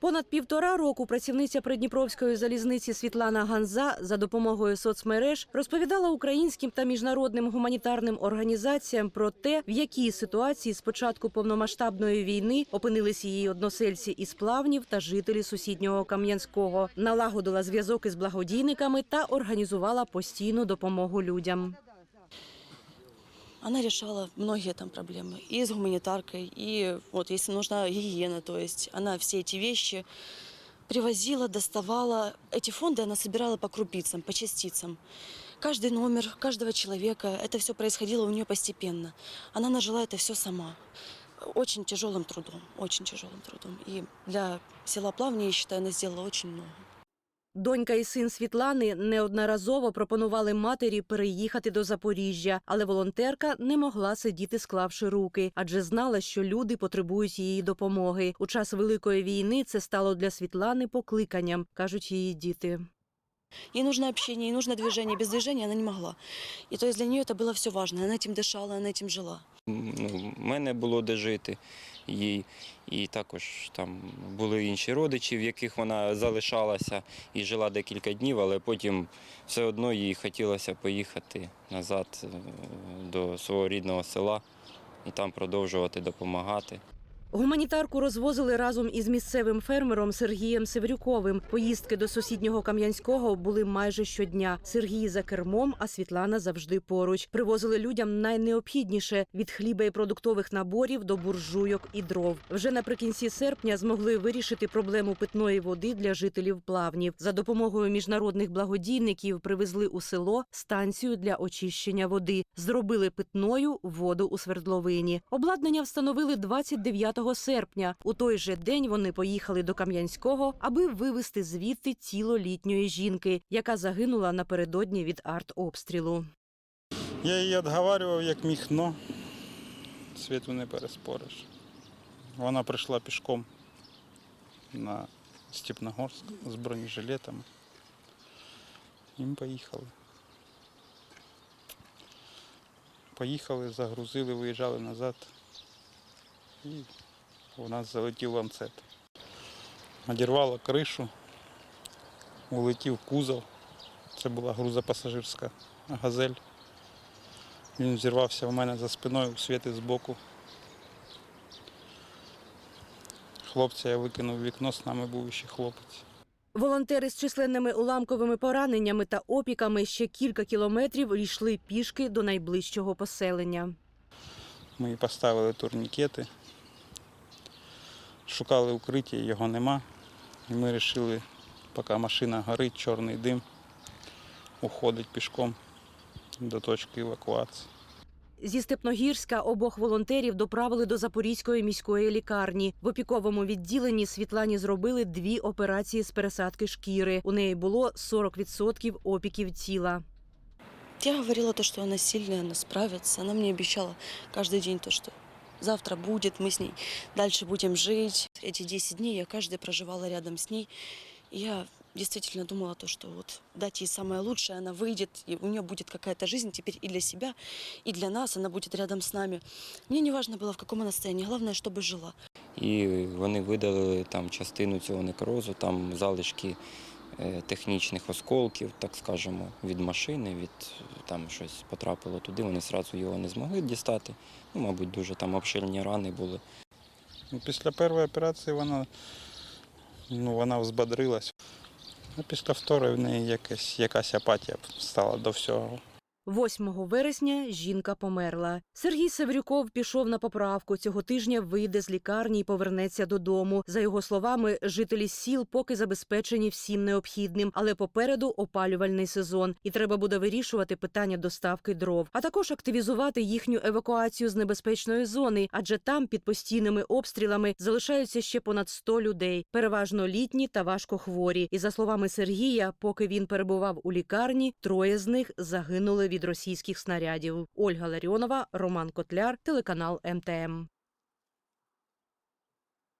Понад півтора року працівниця Придніпровської залізниці Світлана Ганза за допомогою соцмереж розповідала українським та міжнародним гуманітарним організаціям про те, в якій ситуації з початку повномасштабної війни опинились її односельці із плавнів та жителі сусіднього Кам'янського. Налагодила зв'язок із благодійниками та організувала постійну допомогу людям. Она решала многие там проблемы. И с гуманитаркой, и вот если нужна гигиена, то есть она все эти вещи привозила, доставала. Эти фонды она собирала по крупицам, по частицам. Каждый номер, каждого человека, это все происходило у нее постепенно. Она нажила это все сама. Очень тяжелым трудом, очень тяжелым трудом. И для села Плавни, я считаю, она сделала очень много. Донька і син Світлани неодноразово пропонували матері переїхати до Запоріжжя, але волонтерка не могла сидіти, склавши руки, адже знала, що люди потребують її допомоги. У час великої війни це стало для Світлани покликанням, кажуть її діти. Ей нужно общение, ей нужно движение. Без движения она не могла. И то есть для нее это было все важно. Она этим дышала, она этим жила. ну, в мене було де жити їй. І також там були інші родичі, в яких вона залишалася і жила декілька днів, але потім все одно їй хотілося поїхати назад е, до свого рідного села і там продовжувати допомагати. Гуманітарку розвозили разом із місцевим фермером Сергієм Севрюковим. Поїздки до сусіднього Кам'янського були майже щодня. Сергій за кермом, а Світлана завжди поруч. Привозили людям найнеобхідніше від хліба і продуктових наборів до буржуйок і дров. Вже наприкінці серпня змогли вирішити проблему питної води для жителів плавнів. За допомогою міжнародних благодійників привезли у село станцію для очищення води. Зробили питною воду у свердловині. Обладнання встановили 29 серпня. У той же день вони поїхали до Кам'янського, аби вивезти звідти тіло літньої жінки, яка загинула напередодні від артобстрілу. Я її відговарював як міг, но світу не переспориш. Вона прийшла пішком на Степногорськ з бронежилетами. І поїхали. Поїхали, загрузили, виїжджали назад. І у нас залетів ланцет. Одірвало кришу, улетів кузов. Це була грузопасажирська газель. Він зірвався в мене за спиною, у світи збоку. Хлопця я викинув вікно, з нами був ще хлопець. Волонтери з численними уламковими пораненнями та опіками ще кілька кілометрів йшли пішки до найближчого поселення. Ми поставили турнікети, шукали укриття, його нема. І ми вирішили, поки машина горить, чорний дим, уходить пішком до точки евакуації. Зі Степногірська обох волонтерів доправили до Запорізької міської лікарні. В опіковому відділенні Світлані зробили дві операції з пересадки шкіри. У неї було 40% опіків тіла. Я говорила то, что она сильная, она справится. Она мне обещала каждый день то, что завтра будет, мы с ней дальше будем жить. Эти 10 дней я каждый проживала рядом с ней. И я действительно думала то, что вот дать ей самое лучшее, она выйдет, и у нее будет какая-то жизнь теперь и для себя, и для нас, она будет рядом с нами. Мне не важно было, в каком она состоянии, главное, чтобы жила. І вони видалили там частину цього некрозу, там залишки е, технічних осколків, так скажемо, від машини, від там щось потрапило туди. Вони одразу його не змогли дістати. Ну, мабуть, дуже там обширні рани були. Ну, Після першої операції вона, ну, вона взбодрилась. А після второї в неї якась, якась апатія стала до всього. 8 вересня жінка померла. Сергій Севрюков пішов на поправку. Цього тижня вийде з лікарні і повернеться додому. За його словами, жителі сіл поки забезпечені всім необхідним, але попереду опалювальний сезон, і треба буде вирішувати питання доставки дров, а також активізувати їхню евакуацію з небезпечної зони, адже там під постійними обстрілами залишаються ще понад 100 людей, переважно літні та важкохворі. І за словами Сергія, поки він перебував у лікарні, троє з них загинули від російських снарядів. Ольга Ларіонова, Роман Котляр, телеканал МТМ.